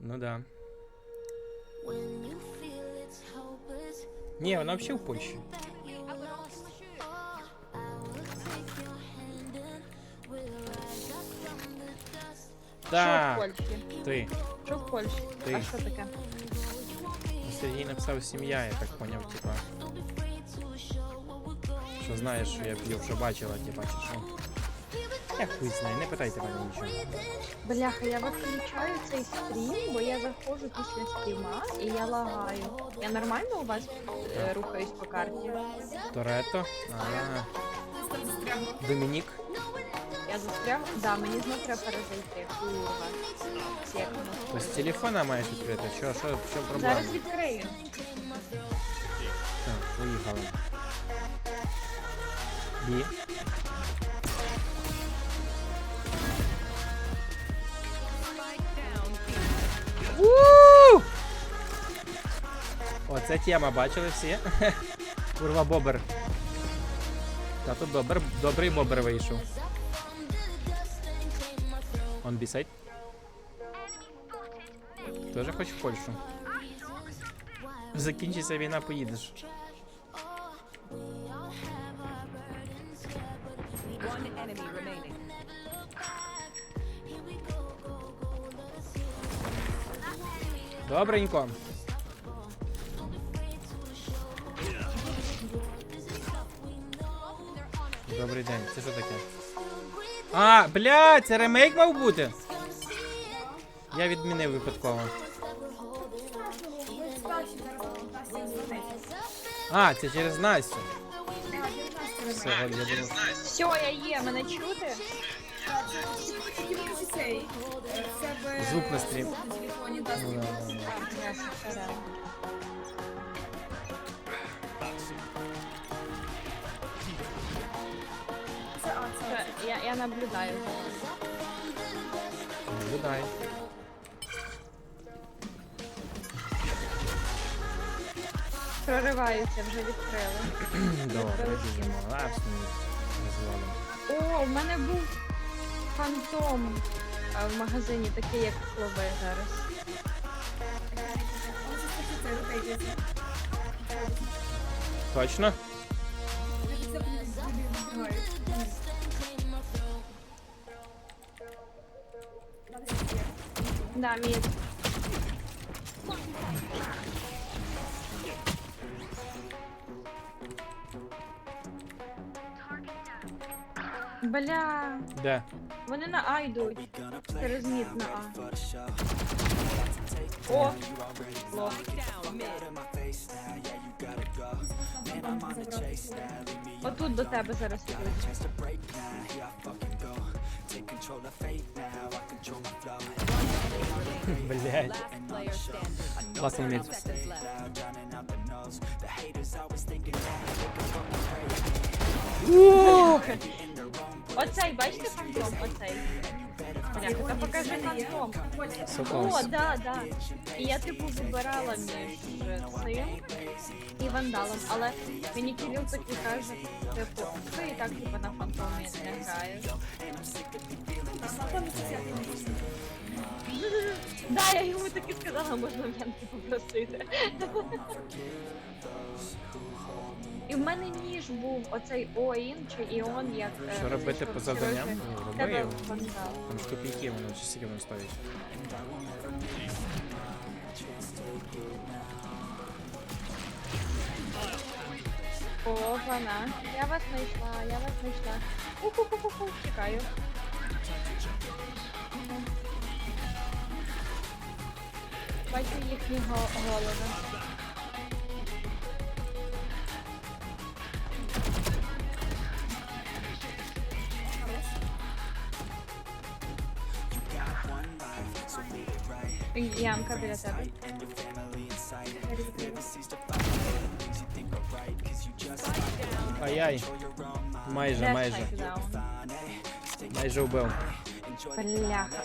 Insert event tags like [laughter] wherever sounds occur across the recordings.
Ну да. Ні, вона взагалі в Польщі. Що в Да, Польщі? ти. Що в Польщі? Ти. А що таке? Сергій написав сім'я, я так поняв, типа. Що знаєш, що я п'ю, що бачила, типа, чи що. Я хуй знаю, не питайте мене нічого. Бляха, я виключаю цей стрім, бо я заходжу після стріма і я лагаю. Я нормально у вас е, рухаюсь по карті? Торетто. Ага. Домінік. Я застряг? Да, мені знов треба перезайти. Курва. Секунду. То з телефона маєш відкрити. Що, що, що проблема? Зараз відкрию. Так, поїхали. Бі. Оце тема, бачили всі? [laughs] Курва бобер. Та тут добр, добрий бобер вийшов. Он бісить. Тоже хоч в Польщу. Закінчиться війна, поїдеш. Добренько. Добрий день, це що таке? А, бля, це ремейк мав бути? Я відмінив випадково. А, це через Настю. Все, я думав. Все, я є, мене чути? Звук на стрім. Ну, да, да, да. Я. Все, Я, я наблюдаю. Наблюдай. Прориваються, вже відкрили. [clears throat] Добре, біжимо. О, в мене був фантом а, в магазині, такий, як пливе зараз. Точно? Да, мій. Бля, Де? вони на А йдуть. Через мід на А. О! Лох. Отут до тебе зараз йдуть. Блять. Классный left. Оцей, бачите фантом? Оцей. Бля, та покажи фантом. О, да, да. І я типу вибирала між цим і вандалом, але мені Кирил такий каже, типу, ти і так типу на фантомі не граєш. [laughs] Да, я йому таки сказала, можна м'янки попросити. [laughs] І в мене ніж був оцей Оін чи Іон, як е, Що робити по завданням? Ну, Роби його. Там ж копійки воно чи скільки воно стоїть. О, вона. Я вас знайшла, я вас знайшла. Ку-ку-ку-ку, чекаю. Бачу їхні го- голови. Янка біля тебе. Ай-яй. Майже, майже. Майже вбив. Бляха.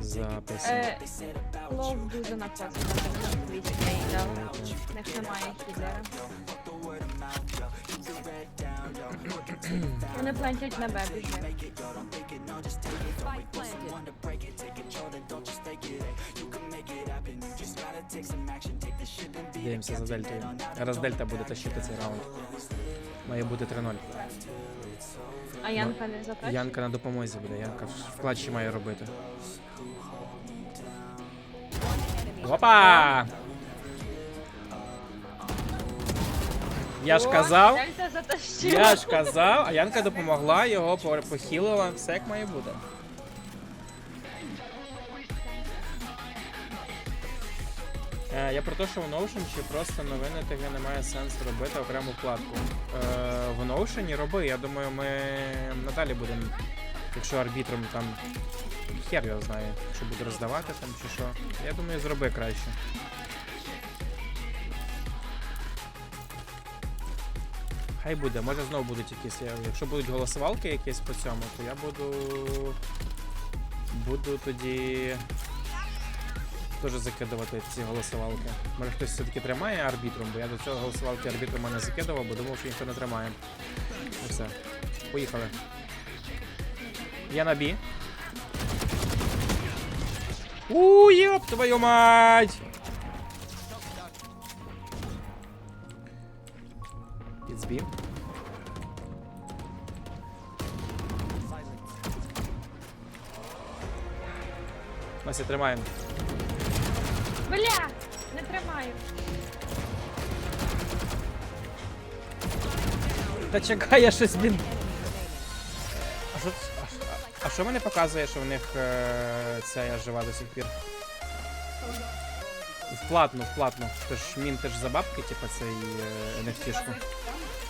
Запис. Е, Лов дуже на. В них немає хілера. Вони плентять на. Spike. Дивимося за дельтою. Раз дельта буде тащити цей раунд. Має бути 3-0. А Янка не затрачена? Янка на допомозі буде, Янка в клатчі має робити. Опа! Я ж казав, я ж казав, а Янка допомогла, його по- похилила, все як має бути. Е, я про те, що в Notion чи просто новини ТГ немає сенсу робити окрему вкладку. Е, в Notion роби, я думаю, ми надалі будемо, якщо арбітром там хер його знає, що буде роздавати там чи що. Я думаю, зроби краще. Хай буде, може знову будуть якісь. Якщо будуть голосувалки якісь по цьому, то я буду. Буду тоді. Теж закидувати ці голосувалки. Може хтось все-таки тримає арбітром, бо я до цього голосувалки арбітром мене закидував, бо думав, що ніхто не тримає. Ну все. Поїхали. Я на бі. У, ёб твою мать! B. Настя, тримаємо. Бля! Не тримаю. Та чекай, я щось, блін. А що, а, що- а що мене показує, що в них е, ця я жива до сих пір? Вплатну, вплатну. Тож мін теж за бабки, типу, цей е, NFT-шку.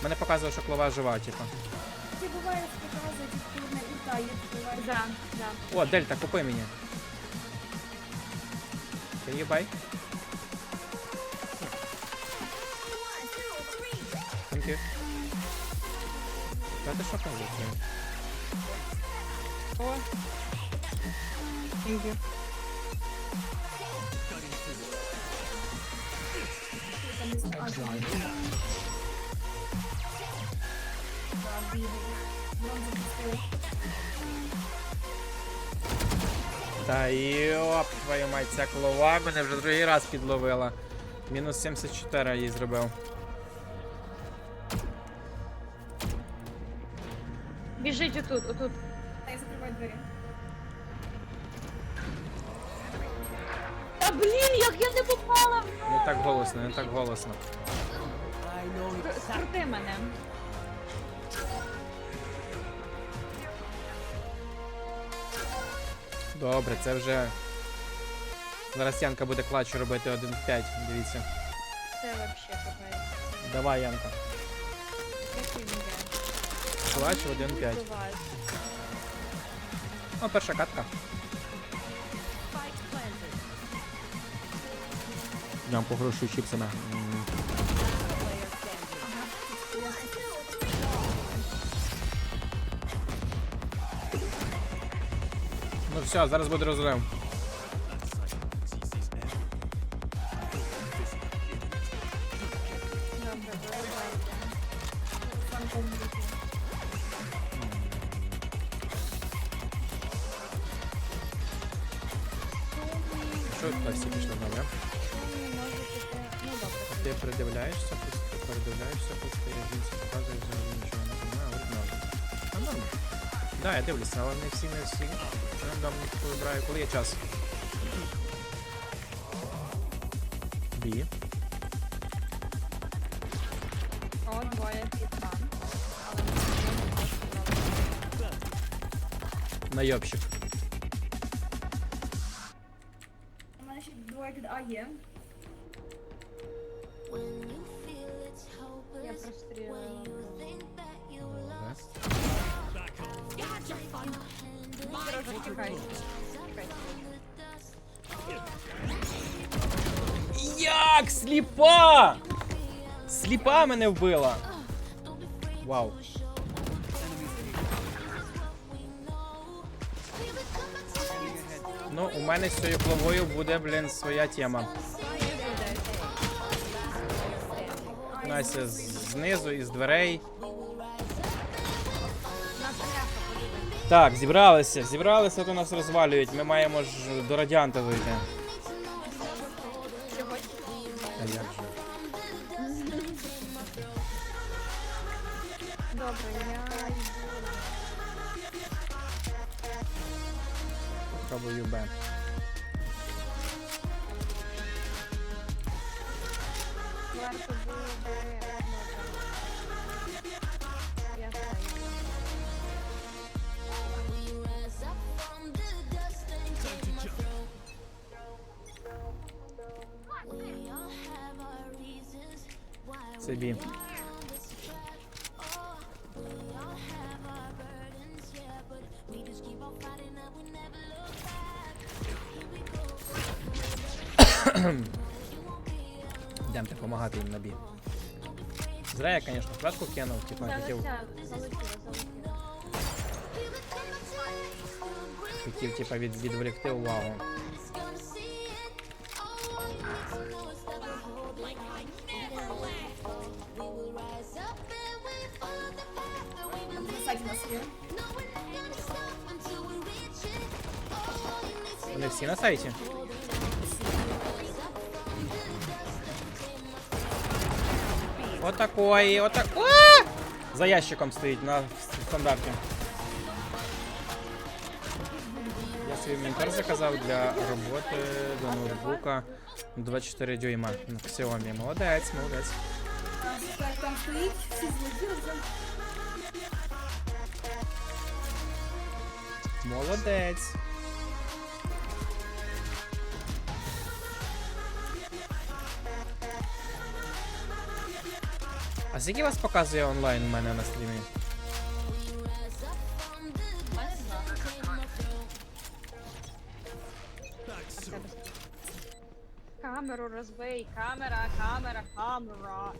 Мене показує, що клова жива, типу. Це буває показують, що на Ітаї буває. Да, да. О, Дельта, купи мені. Can you buy? Thank you. Та ти що кажеш? О. Thank you. Та йоп, твою мать, ця клова мене вже другий раз підловила. Мінус 74 їй зробив. Біжить отут, отут. Та й закривай двері. Та блін, як я не попала в Не так голосно, не так голосно. Крути мене. Добре, це вже. Зараз Янка буде клатч робити 1 в 5, дивіться. Це вообще капець. Давай, Янка. Який він є? 1 в 5. Буває. О, перша катка. Я вам погрошую чіпсами. Player Ну все, зараз буде розрив. Да, я дивлюся, але не всі, не всі. Рандомно вибираю, коли є час. Бі. О, двоє підран. Але ми не можемо Найобщик. У мене ще двоє під А є. Як? Сліпа! Сліпа мене вбила! Вау. Ну, у мене з цією плавою буде, блін, своя тема. Настя знизу із дверей. Так, зібралися, зібралися, то нас розвалюють. Ми маємо ж до радіанта вийти. А як же? добре, я йду. Пробую Б. Варто було би Це Бі. Йдемо допомагати їм на бі. Зря я, звісно, флешку кинув, типа хотів, хотів типа, від, відволікти увагу. На сайті нас є. Вони всі на сайті. Отакої, отак. А! За ящиком стоїть на стандарті. Свій монітор заказав для роботи до ноутбука 24 дюйма на Xiaomi. Молодець, молодець. Молодець. А скільки вас показує онлайн у мене на стрімі? Камеру розбий, камера, камера, камера.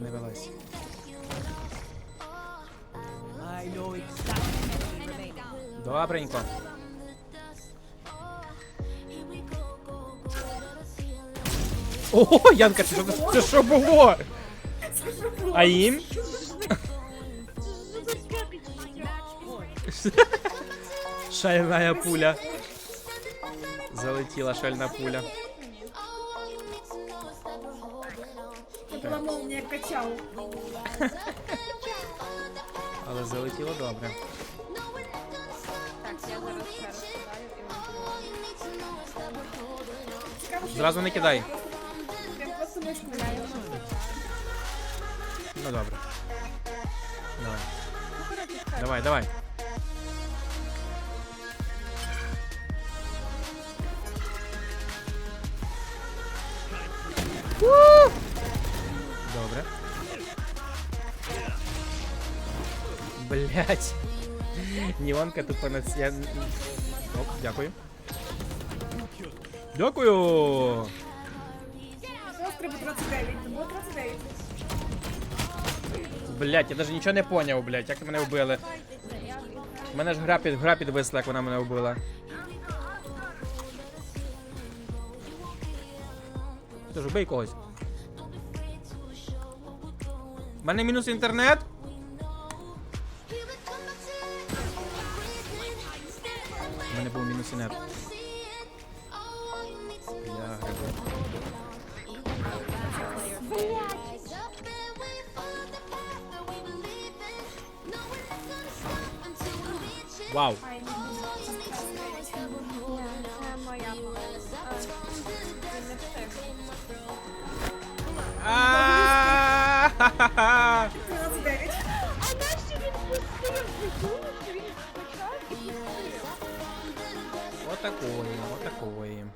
Не вилазь. Добренько. О, Янка, це, що- це що було? А їм? Шальная пуля. Залетіла шальна пуля. Це була молнія качав. [laughs] Але залетіло добре. Так, я зараз ще і Цікаво, що Зразу не кидай. прям. Ну добре. Давай. Давай, давай. Блять. Нівонка тупо на я... Оп, дякую. Дякую! Треба 39, було 39. Блять, я даже нічого не поняв, блять, як мене вбили. Мене ж гра під гра підвисла, як вона мене вбила. Ти ж вбий когось. У мене мінус інтернет. У мене був мінус інет. Що він